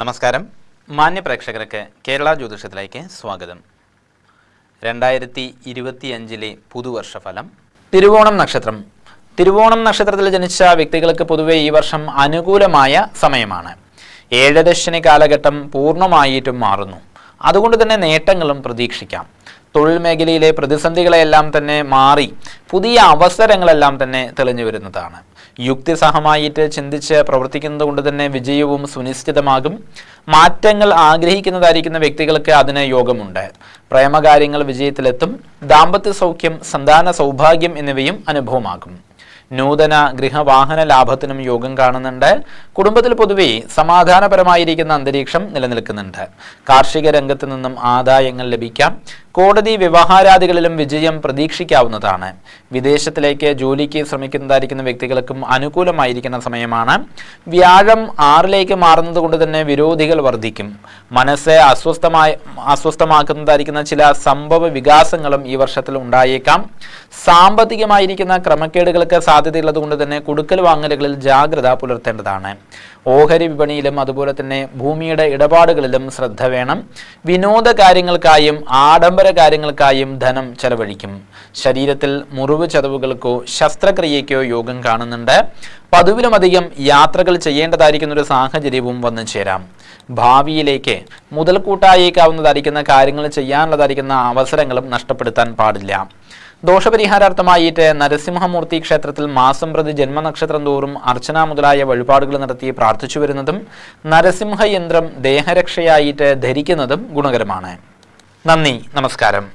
നമസ്കാരം. മാന്യ പ്രേക്ഷകർക്ക് കേരള ജ്യോതിഷത്തിലേക്ക് സ്വാഗതം. രണ്ടായിരത്തി ഇരുപത്തിയഞ്ചിലെ പുതുവർഷ ഫലം തിരുവോണം നക്ഷത്രം. തിരുവോണം നക്ഷത്രത്തിൽ ജനിച്ച വ്യക്തികൾക്ക് പൊതുവെ ഈ വർഷം അനുകൂലമായ സമയമാണ്. ഏഴരശ്ശനി കാലഘട്ടം പൂർണമായിട്ടും മാറുന്നു. അതുകൊണ്ട് തന്നെ നേട്ടങ്ങളും പ്രതീക്ഷിക്കാം. തൊഴിൽ മേഖലയിലെ പ്രതിസന്ധികളെല്ലാം തന്നെ മാറി പുതിയ അവസരങ്ങളെല്ലാം തന്നെ തെളിഞ്ഞു വരുന്നതാണ്. യുക്തിസഹമായിട്ട് ചിന്തിച്ച് പ്രവർത്തിക്കുന്നത് കൊണ്ട് തന്നെ വിജയവും സുനിശ്ചിതമാകും. മാറ്റങ്ങൾ ആഗ്രഹിക്കുന്നതായിരിക്കുന്ന വ്യക്തികൾക്ക് അതിന് യോഗമുണ്ട്. പ്രേമകാര്യങ്ങൾ വിജയത്തിലെത്തും. ദാമ്പത്യ സൗഖ്യം സന്താന സൗഭാഗ്യം എന്നിവയും അനുഭവമാകും. നൂതന ഗൃഹവാഹന ലാഭത്തിനും യോഗം കാണുന്നുണ്ട്. കുടുംബത്തിൽ പൊതുവേ സമാധാനപരമായിരിക്കുന്ന അന്തരീക്ഷം നിലനിൽക്കുന്നുണ്ട്. കാർഷിക രംഗത്ത് നിന്നും ആദായങ്ങൾ ലഭിക്കാം. കോടതി വ്യവഹാരാദികളിലും വിജയം പ്രതീക്ഷിക്കാവുന്നതാണ്. വിദേശത്തിലേക്ക് ജോലിക്ക് ശ്രമിക്കുന്നതായിരിക്കുന്ന വ്യക്തികൾക്കും അനുകൂലമായിരിക്കുന്ന സമയമാണ്. വ്യാഴം ആറിലേക്ക് മാറുന്നത് കൊണ്ട് തന്നെ വിരോധികൾ വർദ്ധിക്കും. മനസ്സ് അസ്വസ്ഥമായ അസ്വസ്ഥമാക്കുന്നതായിരിക്കുന്ന ചില സംഭവ വികാസങ്ങളും ഈ വർഷത്തിൽ ഉണ്ടായേക്കാം. സാമ്പത്തികമായിരിക്കുന്ന ക്രമക്കേടുകൾക്ക് സാധ്യതയുള്ളത് കൊണ്ട് തന്നെ കൊടുക്കൽ വാങ്ങലുകളിൽ ജാഗ്രത പുലർത്തേണ്ടതാണ്. ഓഹരി വിപണിയിലും അതുപോലെ തന്നെ ഭൂമിയുടെ ഇടപാടുകളിലും ശ്രദ്ധ വേണം. വിനോദ കാര്യങ്ങൾക്കായും ആഡംബര കാര്യങ്ങൾക്കായും ധനം ചെലവഴിക്കും. ശരീരത്തിൽ മുറിവ് ചതവുകൾക്കോ ശസ്ത്രക്രിയയ്ക്കോ യോഗം കാണുന്നുണ്ട്. പതിവിലുമധികം യാത്രകൾ ചെയ്യേണ്ടതായിരിക്കുന്ന ഒരു സാഹചര്യവും വന്നു ചേരാം. ഭാവിയിലേക്ക് മുതൽക്കൂട്ടായേക്കാവുന്നതായിരിക്കുന്ന കാര്യങ്ങൾ ചെയ്യാനുള്ളതായിരിക്കുന്ന അവസരങ്ങളും നഷ്ടപ്പെടുത്താൻ പാടില്ല. ദോഷപരിഹാരാർത്ഥമായിട്ട് നരസിംഹമൂർത്തി ക്ഷേത്രത്തിൽ മാസം പ്രതി ജന്മനക്ഷത്രം തോറും അർച്ചന മുതലായ വഴിപാടുകൾ നടത്തി പ്രാർത്ഥിച്ചു വരുന്നതും നരസിംഹ യന്ത്രം ദേഹരക്ഷയായിട്ട് ധരിക്കുന്നതും ഗുണകരമാണ്. നന്ദി നമസ്കാരം.